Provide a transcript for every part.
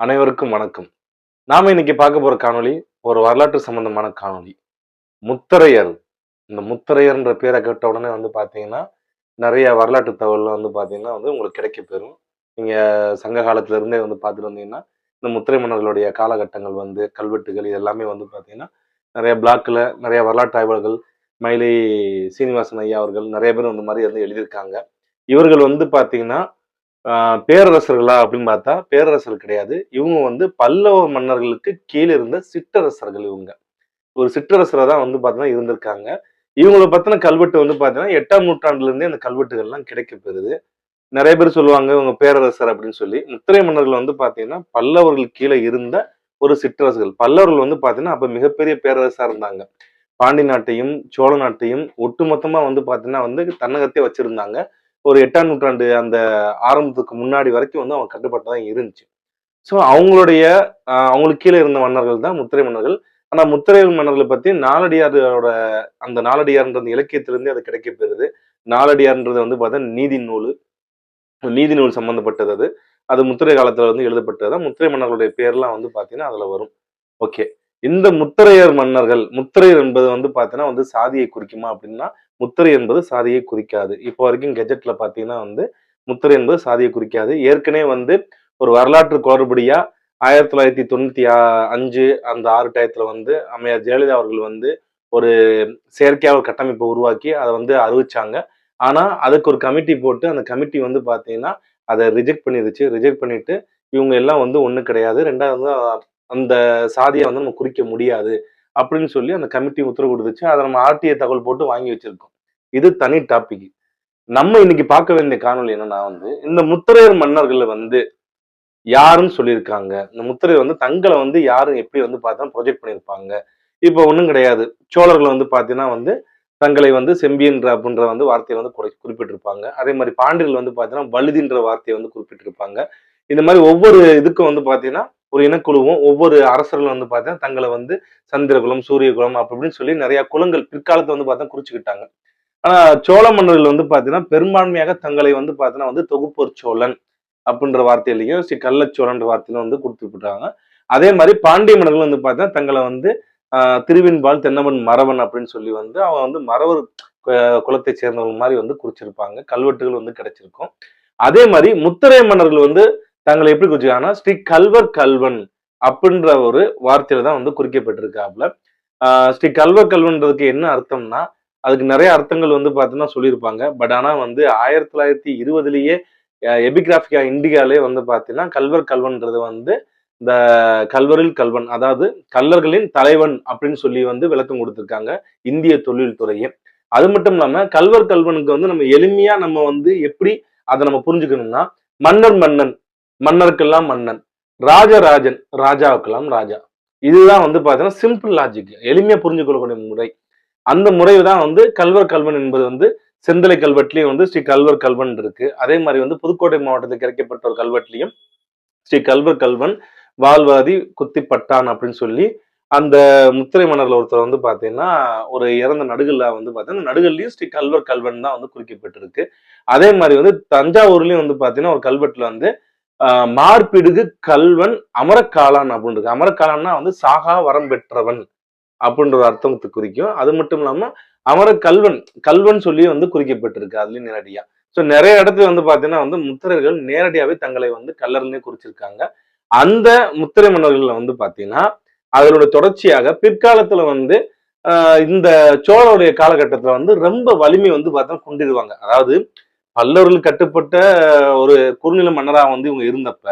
அனைவருக்கும் வணக்கம். நாம இன்னைக்கு பார்க்க போற காணொளி ஒரு வரலாற்று சம்பந்தமான காணொளி. முத்தரையர். இந்த முத்தரையர்ன்ற பேரை கேட்ட உடனே வந்து பாத்தீங்கன்னா நிறைய வரலாற்று தகவல்லாம் வந்து பாத்தீங்கன்னா வந்து உங்களுக்கு கிடைக்க பெறும். நீங்க சங்க காலத்துல இருந்தே வந்து பார்த்துட்டு வந்தீங்கன்னா இந்த முத்திரை மன்னர்களுடைய காலகட்டங்கள் வந்து கல்வெட்டுகள் இது எல்லாமே வந்து பாத்தீங்கன்னா நிறைய பிளாக்ல நிறைய வரலாற்று ஆய்வாளர்கள் மயிலை சீனிவாசன் ஐயா அவர்கள் நிறைய பேர் இந்த மாதிரி வந்து எழுதியிருக்காங்க. இவர்கள் வந்து பாத்தீங்கன்னா பேரரசர்களா அப்படின்னு பார்த்தா பேரரசர் கிடையாது. இவங்க வந்து பல்லவ மன்னர்களுக்கு கீழே இருந்த சிற்றரசர்கள் இவங்க. ஒரு சிற்றரசரை தான் வந்து பார்த்தீங்கன்னா இருந்திருக்காங்க. இவங்களை பத்தின கல்வெட்டு வந்து பார்த்தீங்கன்னா எட்டாம் நூற்றாண்டுல இருந்தே அந்த கல்வெட்டுகள்லாம் கிடைக்க பெறுது. நிறைய பேர் சொல்லுவாங்க இவங்க பேரரசர் அப்படின்னு சொல்லி. முத்திரை மன்னர்கள் வந்து பார்த்தீங்கன்னா பல்லவர்கள் கீழே இருந்த ஒரு சிற்றரசுகள் பல்லவர்கள் வந்து பார்த்தீங்கன்னா அப்ப மிகப்பெரிய பேரரசா இருந்தாங்க. பாண்டி நாட்டையும் சோழ நாட்டையும் ஒட்டுமொத்தமா வந்து பார்த்தீங்கன்னா வந்து தன்னகத்தே வச்சிருந்தாங்க. ஒரு எட்டாம் நூற்றாண்டு அந்த ஆரம்பத்துக்கு முன்னாடி வரைக்கும் வந்து அவங்க கட்டுப்பாட்டு தான் இருந்துச்சு. ஸோ அவங்களுடைய அவங்களுக்கு கீழே இருந்த மன்னர்கள் தான் முத்திரை மன்னர்கள். ஆனால் முத்திரை மன்னர்களை பற்றி நாலடியாரோட அந்த நாலடியார்ன்ற இலக்கியத்திலிருந்தே அது கிடைக்கப்பெறுது. நாலடியார்ன்றது வந்து பார்த்தா நீதி நூல். நீதி நூல் சம்மந்தப்பட்டது அது. அது முத்திரை காலத்தில் வந்து எழுதப்பட்டது முத்திரை மன்னர்களுடைய பேர்லாம் வந்து பார்த்தீங்கன்னா அதில் வரும். ஓகே இந்த முத்திரையர் மன்னர்கள் முத்திரையர் என்பது வந்து பார்த்தீங்கன்னா வந்து சாதியை குறிக்குமா அப்படின்னா முத்திரை என்பது சாதியை குறிக்காது. இப்போ வரைக்கும் கெஜெட்ல பாத்தீங்கன்னா வந்து முத்திரை என்பது சாதியை குறிக்காது. ஏற்கனவே வந்து ஒரு வரலாற்று குளறுபடியா ஆயிரத்தி தொள்ளாயிரத்தி தொண்ணூத்தி ஆ- அஞ்சு அந்த ஆறு டயத்துல வந்து அம்மையார் ஜெயலலிதா அவர்கள் வந்து ஒரு செயற்கையாக ஒரு கட்டமைப்பை உருவாக்கி அதை வந்து அறிவிச்சாங்க. ஆனா அதுக்கு ஒரு கமிட்டி போட்டு அந்த கமிட்டி வந்து பாத்தீங்கன்னா அதை ரிஜெக்ட் பண்ணிருச்சு. ரிஜெக்ட் பண்ணிட்டு இவங்க எல்லாம் வந்து ஒண்ணு கிடையாது. ரெண்டாவது அந்த சாதியை வந்து நம்ம குறிக்க முடியாது. அப்படின்னு சொல்லி அந்த கமிட்டி உத்தரவு கொடுத்துச்சு. அதை நம்ம ஆர்டிஐ தகவல் போட்டு வாங்கி வச்சிருக்கோம். இது தனி டாபிக் நம்ம இன்னைக்கு பார்க்க வேண்டிய காணொளி என்னன்னா வந்து இந்த முத்திரையர் மன்னர்கள் வந்து யாருன்னு சொல்லியிருக்காங்க. இந்த முத்திரையர் வந்து தங்களை வந்து யாரும் எப்படி வந்து பார்த்தா ப்ரொஜெக்ட் பண்ணியிருப்பாங்க. இப்போ ஒன்றும் கிடையாது. சோழர்கள் வந்து பார்த்தீங்கன்னா வந்து தங்களை வந்து செம்பியன்ற அப்படின்ற வந்து வார்த்தையை வந்து குறை குறிப்பிட்டிருப்பாங்க. அதே மாதிரி பாண்டியர்கள் வந்து பார்த்தீங்கன்னா வழுதின்ற வார்த்தையை வந்து குறிப்பிட்டிருப்பாங்க. இந்த மாதிரி ஒவ்வொரு இதுக்கும் வந்து பார்த்தீங்கன்னா ஒரு இனக்குழுவும் ஒவ்வொரு அரசர்களும் வந்து பார்த்தீங்கன்னா தங்களை வந்து சந்திரகுலம் சூரியகுலம் அப்படி இப்படின்னு சொல்லி நிறைய குலங்கள் பிற்காலத்தை வந்து பார்த்தா குறிச்சுக்கிட்டாங்க. ஆனா சோழ மன்னர்கள் வந்து பார்த்தீங்கன்னா பெரும்பான்மையாக தங்களை வந்து பார்த்தீங்கன்னா வந்து தொகுப்போர் சோழன் அப்படின்ற வார்த்தையிலையும் ஸ்ரீ கள்ளச்சோழன்ற வார்த்தையிலும் வந்து கொடுத்துருக்காங்க அதே மாதிரி பாண்டிய மன்னர்கள் வந்து பார்த்தீங்கன்னா தங்களை வந்து ஆஹ், திருவின்பால் தென்னவன் மறவன் அப்படின்னு சொல்லி வந்து அவன் வந்து மறவர் குலத்தை சேர்ந்தவங்க மாதிரி வந்து குறிச்சிருப்பாங்க. கல்வெட்டுகள் வந்து கிடைச்சிருக்கும். அதே மாதிரி முத்தரை மன்னர்கள் வந்து தங்களை எப்படி குறிச்சிருக்காங்கன்னா ஸ்ரீ கல்வர் கல்வன் அப்படின்ற ஒரு வார்த்தையில தான் வந்து குறிக்கப்பட்டிருக்காப்ல ஸ்ரீ கல்வர் கல்வன்றதுக்கு என்ன அர்த்தம்னா அதுக்கு நிறைய அர்த்தங்கள் வந்து பார்த்தீங்கன்னா சொல்லியிருப்பாங்க. பட் ஆனால் வந்து ஆயிரத்தி தொள்ளாயிரத்தி இருபதுலேயே எபிகிராஃபிகா இந்தியாலே வந்து பார்த்தீங்கன்னா கல்வர் கல்வன்றது வந்து இந்த கல்வரில் கல்வன் அதாவது கல்லர்களின் தலைவன் அப்படின்னு சொல்லி வந்து விளக்கம் கொடுத்துருக்காங்க இந்திய தொழில்துறையே. அது மட்டும் இல்லாமல் கல்வர் கல்வனுக்கு வந்து நம்ம எளிமையாக நம்ம வந்து எப்படி அதை நம்ம புரிஞ்சுக்கணும்னா மன்னர் மன்னன் மன்னருக்கெல்லாம் மன்னன் ராஜராஜன் ராஜாவுக்கெல்லாம் ராஜா. இதுதான் வந்து பார்த்தீங்கன்னா சிம்பிள் லாஜிக் புரிஞ்சு புரிஞ்சுக்கொள்ளக்கூடிய முறை. அந்த முறை தான் வந்து கல்வர் கல்வன் என்பது வந்து செந்தலை கல்வெட்டுலயும் வந்து ஸ்ரீ கல்வர் கல்வன் இருக்கு. அதே மாதிரி வந்து புதுக்கோட்டை மாவட்டத்தில் கிடைக்கப்பட்ட ஒரு கல்வெட்டுலயும் ஸ்ரீ கல்வர் கல்வன் வாழ்வாதி குத்திப்பட்டான் அப்படின்னு சொல்லி அந்த முத்திரை மன்னர்ல ஒருத்தர் வந்து பார்த்தீங்கன்னா ஒரு இறந்த நடுகல்ல வந்து பார்த்தீங்கன்னா நடுகல்லையும் ஸ்ரீ கல்வர் கல்வன் தான் வந்து குறிக்கப்பட்டிருக்கு. அதே மாதிரி வந்து தஞ்சாவூர்லயும் வந்து பார்த்தீங்கன்னா ஒரு கல்வெட்டுல வந்து மார்பிடுகு கல்வன் அமரக்காலான் அப்படின்னு இருக்கு அமரக்காலான்னா வந்து சாகா வரம் பெற்றவன் அப்படின்ற ஒரு அர்த்தத்தை குறிக்கும். அது மட்டும் இல்லாம அமர கல்வன் கல்வன் சொல்லி வந்து குறிக்கப்பட்டிருக்கு அதுலயும் நேரடியா. ஸோ நிறைய இடத்துல வந்து பாத்தீங்கன்னா வந்து முத்திரைகள் நேரடியாவே தங்களை வந்து கல்லர்னே குறிச்சிருக்காங்க. அந்த முத்திரை மன்னர்கள்ல வந்து பாத்தீங்கன்னா அதனுடைய தொடர்ச்சியாக பிற்காலத்துல வந்து ஆஹ் இந்த சோழருடைய காலகட்டத்துல வந்து ரொம்ப வலிமை வந்து பார்த்தா கொண்டிருவாங்க. அதாவது பல்லவர்கள் கட்டுப்பட்ட ஒரு குறுநில மன்னராக வந்து இவங்க இருந்தப்ப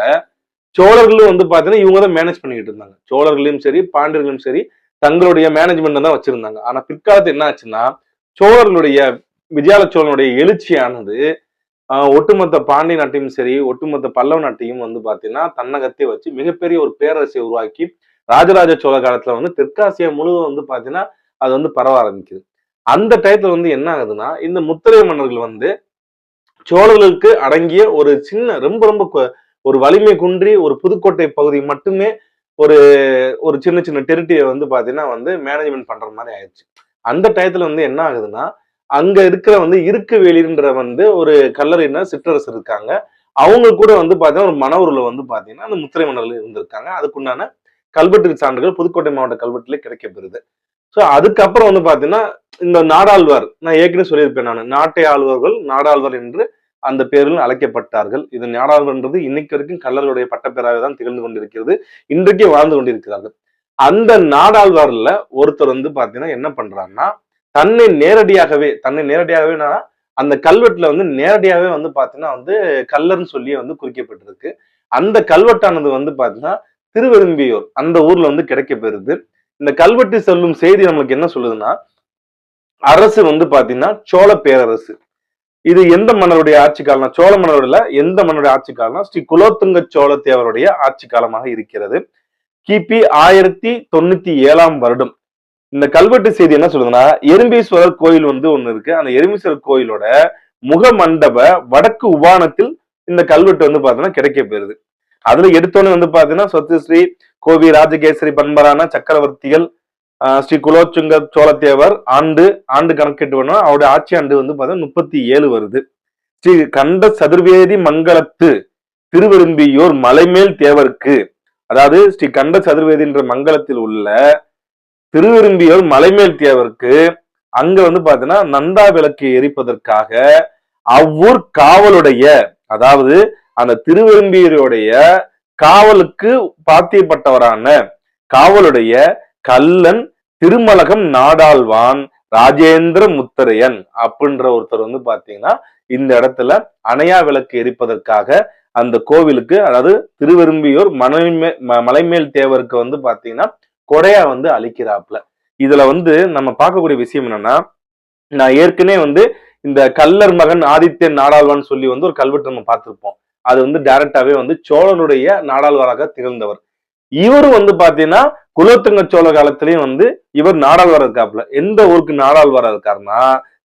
சோழர்களும் வந்து பார்த்தீங்கன்னா இவங்க தான் மேனேஜ் பண்ணிக்கிட்டு இருந்தாங்க. சோழர்களையும் சரி பாண்டியர்களும் சரி தங்களுடைய மேனேஜ்மெண்ட் தான் வச்சிருந்தாங்க. ஆனா பிற்காலத்து என்ன ஆச்சுன்னா சோழர்களுடைய விஜயால சோழனுடைய எழுச்சியானது ஒட்டுமொத்த பாண்டிய நாட்டையும் சரி ஒட்டுமொத்த பல்லவ நாட்டையும் வந்து பார்த்தீங்கன்னா தன்னகத்தை வச்சு மிகப்பெரிய ஒரு பேரரசை உருவாக்கி ராஜராஜ சோழ காலத்துல வந்து தெற்காசியா முழுவதும் வந்து பார்த்தீங்கன்னா அது வந்து பரவ ஆரம்பிக்குது. அந்த டயத்துல வந்து என்ன ஆகுதுன்னா இந்த முத்திரை மன்னர்கள் வந்து சோழர்களுக்கு அடங்கிய ஒரு சின்ன ரொம்ப ரொம்ப ஒரு வலிமை குன்றி ஒரு புதுக்கோட்டை பகுதி மட்டுமே ஒரு ஒரு சின்ன சின்ன டெரிட்டரியை வந்து பாத்தீங்கன்னா வந்து மேனேஜ்மெண்ட் பண்ற மாதிரி ஆயிடுச்சு. அந்த டயத்துல வந்து என்ன ஆகுதுன்னா அங்க இருக்கிற வந்து இருக்கு வெளின்ற வந்து ஒரு கல்லறின சிற்றரசர் இருக்காங்க. அவங்க கூட வந்து பாத்தீங்கன்னா ஒரு மணவூர்ல வந்து பாத்தீங்கன்னா அந்த முத்திரை மன்னர்கள் இருந்திருக்காங்க. அதுக்குண்டான கல்வெட்டு சான்றுகள் புதுக்கோட்டை மாவட்ட கல்வெட்டுல கிடைக்கப்பெறுது. ஸோ அதுக்கப்புறம் வந்து பார்த்தீங்கன்னா இந்த நாடாழ்வார் நான் ஏற்கனவே சொல்லியிருப்பேன் நான் நாட்டை ஆழ்வார்கள் நாடாழ்வார் என்று அந்த பேரில் அழைக்கப்பட்டார்கள். இது நாடாழ்வார்ன்றது இன்னைக்கு வரைக்கும் கல்லர்களுடைய பட்டப்பேராக தான் திகழ்ந்து கொண்டிருக்கிறது. இன்றைக்கே வாழ்ந்து கொண்டிருக்கிறார்கள். அந்த நாடாழ்வார்ல ஒருத்தர் வந்து பாத்தீங்கன்னா என்ன பண்றாருன்னா தன்னை நேரடியாகவே தன்னை நேரடியாகவே அந்த கல்வெட்டுல வந்து நேரடியாகவே வந்து பாத்தீங்கன்னா வந்து கல்லர்னு சொல்லி வந்து குறிக்கப்பட்டிருக்கு. அந்த கல்வெட்டானது வந்து பாத்தீங்கன்னா திருவெரும்பியூர் அந்த ஊர்ல வந்து கிடைக்க பெறுது இந்த கல்வெட்டு சொல்லும் செய்தி நம்மளுக்கு என்ன சொல்லுதுன்னா அரசு வந்து பாத்தீங்கன்னா சோழ பேரரசு. இது எந்த மன்னருடைய ஆட்சி காலம்னா சோழ மன்னருடைய எந்த மன்னருடைய ஆட்சி காலம்னா ஸ்ரீ குலோத்துங்க சோழ தேவருடைய ஆட்சி காலமாக இருக்கிறது. கிபி ஆயிரத்தி தொண்ணூத்தி ஏழாம் வருடம். இந்த கல்வெட்டு செய்தி என்ன சொல்லுதுன்னா எறும்பீஸ்வரர் கோயில் வந்து ஒண்ணு இருக்கு. அந்த எறும்பீஸ்வரர் கோயிலோட முக மண்டப வடக்கு உபானத்தில் இந்த கல்வெட்டு வந்து பாத்தீங்கன்னா கிடைக்க போயிருது அதுல எடுத்தோன்னே வந்து பாத்தீங்கன்னா சத்யஸ்ரீ கோவி ராஜகேசரி பண்பரான சக்கரவர்த்திகள் ஸ்ரீ குலோச்சுங்க சோழத்தேவர் ஆண்டு ஆண்டு கணக்கிட்டு வேணும் அவருடைய ஆட்சி ஆண்டு வந்து பார்த்தீங்கன்னா முப்பத்தி ஏழு வருது. ஸ்ரீ கண்ட சதுர்வேதி மங்களத்து திருவெரும்பியூர் மலைமேல் தேவருக்கு அதாவது ஸ்ரீ கண்ட சதுர்வேதின்ற மங்களத்தில் உள்ள திருவெரும்பியூர் மலைமேல் தேவருக்கு அங்க வந்து பாத்தீங்கன்னா நந்தா விளக்கு எரிப்பதற்காக அவ்வூர் காவலுடைய அதாவது அந்த திருவெரும்பியூருடைய காவலுக்கு பாத்தியப்பட்டவரான காவலுடைய கல்லன் திருமலகம் நாடாழ்வான் ராஜேந்திர முத்தரையன் அப்படின்ற ஒருத்தர் வந்து பாத்தீங்கன்னா இந்த இடத்துல அணையா விளக்கு எரிப்பதற்காக அந்த கோவிலுக்கு அதாவது திருவெரும்பியூர் மலைமே ம- மலைமேல் தேவருக்கு வந்து பாத்தீங்கன்னா கொடையா வந்து அழிக்கிறாப்ல இதுல வந்து நம்ம பார்க்கக்கூடிய விஷயம் என்னன்னா நான் ஏற்கனவே வந்து இந்த கல்லர் மகன் ஆதித்யன் நாடாழ்வான்னு சொல்லி வந்து ஒரு கல்வெட்டு நம்ம பார்த்திருப்போம். அது வந்து டைரக்டாவே வந்து சோழனுடைய நாடாழ்வாராக திகழ்ந்தவர். இவரு வந்து பாத்தீங்கன்னா குலோத்துங்க சோழ காலத்திலயும் வந்து இவர் நாடாழ்வாரா இருக்காப்புல. எந்த ஊருக்கு நாடாழ்வாரா இருக்காருன்னா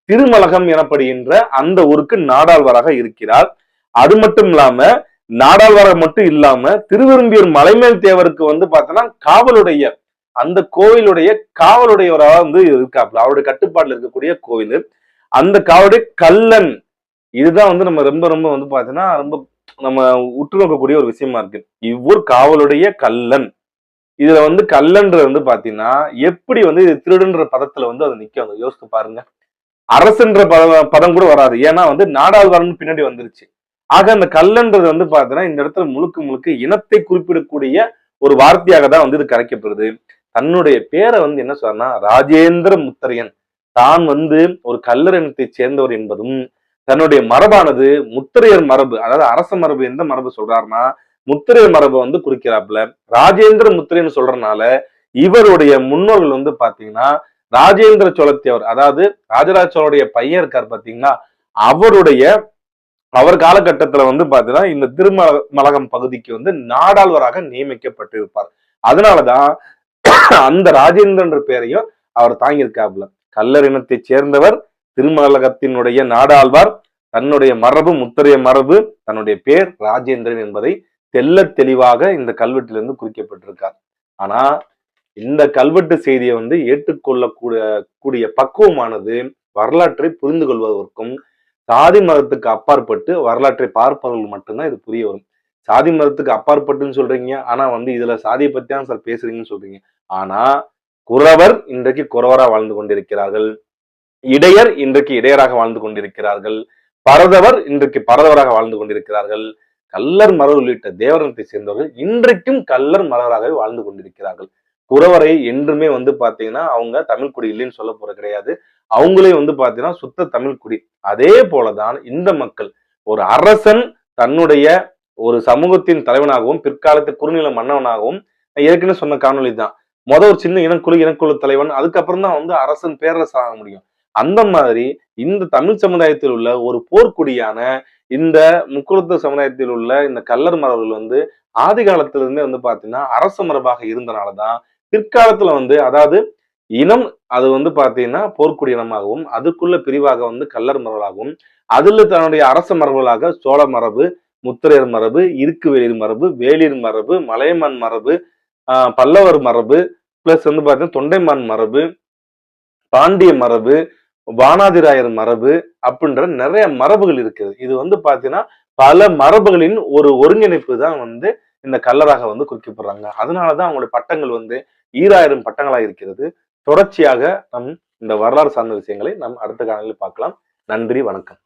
திருமலகம் எனப்படுகின்ற அந்த ஊருக்கு நாடாழ்வாராக இருக்கிறார். அது மட்டும் இல்லாம நாடாழ்வாரா மட்டும் இல்லாம திருவிரும்பியூர் மலைமேல் தேவருக்கு வந்து பார்த்தோன்னா காவலுடைய அந்த கோவிலுடைய காவலுடையவராக வந்து இருக்காப்புல. அவருடைய கட்டுப்பாட்டில் இருக்கக்கூடிய கோவில். அந்த காவலுடைய கல்லன். இதுதான் வந்து நம்ம ரொம்ப ரொம்ப வந்து பாத்தீங்கன்னா ரொம்ப நம்ம உற்று நோக்கக்கூடிய ஒரு விஷயமா இருக்கு. இவ்வூர் காவலுடைய கல்லன் இதுல வந்து கல்லன்றது வந்து பாத்தீங்கன்னா எப்படி வந்து இது திருடுன்ற பதத்துல வந்து அதை நிக்கும்? யோசித்து பாருங்க. அரசுன்ற பதம் பதம் கூட வராது. ஏன்னா வந்து நாடாழ்வாரன் பின்னாடி வந்துருச்சு. ஆக அந்த கல்லன்றது வந்து பாத்தீங்கன்னா இந்த இடத்துல முழுக்க முழுக்க இனத்தை குறிப்பிடக்கூடிய ஒரு வார்த்தையாக தான் வந்து இது கரைக்கப்படுது. தன்னுடைய பேரை வந்து என்ன சொன்னா ராஜேந்திர முத்தரையன். தான் வந்து ஒரு கல்லர் இனத்தை சேர்ந்தவர் என்பதும் தன்னுடைய மரபானது முத்திரையர் மரபு அதாவது அரச மரபு எந்த மரபு சொல்றாருன்னா முத்திரையர் மரபை வந்து குறிக்கிறாப்புல. ராஜேந்திர முத்திரைன்னு சொல்றதுனால இவருடைய முன்னோர்கள் வந்து பாத்தீங்கன்னா ராஜேந்திர சோழத்தியவர் அதாவது ராஜராஜ சோழனுடைய பையன் இருக்கார் பாத்தீங்கன்னா அவருடைய அவர் காலகட்டத்துல வந்து பாத்தீங்கன்னா இந்த திருமலகம் பகுதிக்கு வந்து நாடாழ்வராக நியமிக்கப்பட்டிருப்பார். அதனாலதான் அந்த ராஜேந்திரன்ற பேரையும் அவர் தாங்கியிருக்காப்புல. கல்லர் இனத்தைச் சேர்ந்தவர் திருமலகத்தினுடைய நாடாழ்வார் தன்னுடைய மரபு முத்தரைய மரபு தன்னுடைய பேர் ராஜேந்திரன் என்பதை தெல்ல தெளிவாக இந்த கல்வெட்டிலிருந்து குறிக்கப்பட்டிருக்கார். ஆனா இந்த கல்வெட்டு செய்தியை வந்து ஏற்றுக்கொள்ளக்கூடிய கூடிய பக்குவமானது வரலாற்றை புரிந்து கொள்வதற்கும் சாதி மதத்துக்கு அப்பாற்பட்டு வரலாற்றை பார்ப்பவர்கள் மட்டும்தான் இது புரிய வரும். சாதி மதத்துக்கு அப்பாற்பட்டுன்னு சொல்றீங்க. ஆனா வந்து இதுல சாதியை பத்தி தான் சார் பேசுறீங்கன்னு சொல்றீங்க. ஆனா குறவர் இன்றைக்கு குறவரா வாழ்ந்து கொண்டிருக்கிறார்கள். இடையர் இன்றைக்கு இடையராக வாழ்ந்து கொண்டிருக்கிறார்கள். பரதவர் இன்றைக்கு பரதவராக வாழ்ந்து கொண்டிருக்கிறார்கள். கல்லர் மரபு உள்ளிட்ட தேவரத்தை சேர்ந்தவர்கள் இன்றைக்கும் கல்லர் மரவராகவே வாழ்ந்து கொண்டிருக்கிறார்கள். குறவரை என்றுமே வந்து பாத்தீங்கன்னா அவங்க தமிழ் குடி இல்லைன்னு சொல்ல போற கிடையாது. அவங்களே வந்து பாத்தீங்கன்னா சுத்த தமிழ் குடி. அதே போலதான் இந்த மக்கள் ஒரு அரசன் தன்னுடைய ஒரு சமூகத்தின் தலைவனாகவும் பிற்காலத்து குறுநில மன்னவனாகவும் ஏற்கனவே சொன்ன காணொளி தான் முத ஒரு சின்ன இனக்குழு இனக்குழு தலைவன் அதுக்கப்புறம் தான் வந்து அரசன் பேரரசு ஆக முடியும். அந்த மாதிரி இந்த தமிழ் சமுதாயத்தில் உள்ள ஒரு போர்க்குடியான இந்த முக்குளத்து சமுதாயத்தில் உள்ள இந்த கல்லர் மரபுகள் வந்து ஆதி காலத்திலிருந்தே வந்து பார்த்தீங்கன்னா அரச மரபாக இருந்தனாலதான் பிற்காலத்துல வந்து அதாவது இனம் அது வந்து பார்த்தீங்கன்னா போர்க்குடி இனமாகவும் அதுக்குள்ள பிரிவாக வந்து கல்லர் மரபாகவும் அதுல தன்னுடைய அரச மரபுகளாக சோழ மரபு முத்திரையர் மரபு இருக்குவேளின் மரபு வேளிர் மரபு மலையமான் மரபு பல்லவர் மரபு பிளஸ் வந்து பார்த்தீங்கன்னா தொண்டைமான் மரபு பாண்டிய மரபு வானாதிராயர் மரபு அப்படின்ற நிறைய மரபுகள் இருக்குது. இது வந்து பாத்தீங்கன்னா பல மரபுகளின் ஒரு ஒருங்கிணைப்பு தான் வந்து இந்த கல்லராக வந்து குறிக்கப்படுறாங்க. அதனாலதான் அவங்களுடைய பட்டங்கள் வந்து ஈராயிரம் பட்டங்களா இருக்கிறது. தொடர்ச்சியாக நம் இந்த வரலாறு சார்ந்த விஷயங்களை நம் அடுத்த காலங்களில் பார்க்கலாம். நன்றி வணக்கம்.